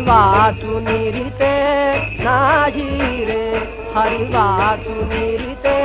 निृते नाहि हरि वा निरिते।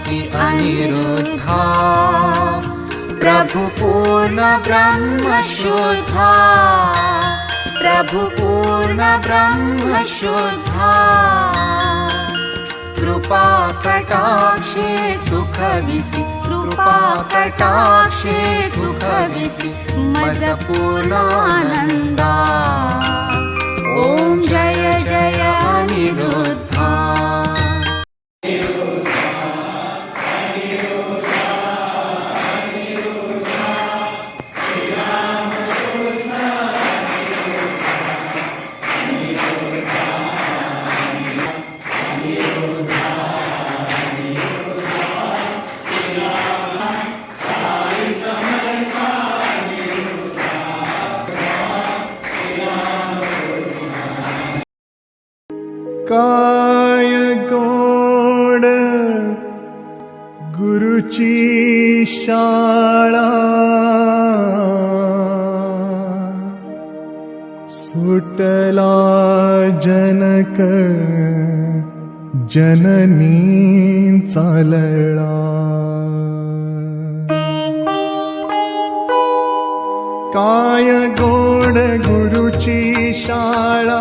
अति अनिरुद्धा। प्रभुपूर्णब्रह्म शोभा कृपाकटाक्षे सुखविसि कृपाकटाक्षे सुखविसि मजपूर्णानन्दा य गोड। सुटला जनक जननी चल काय गोड गुरुची शाळा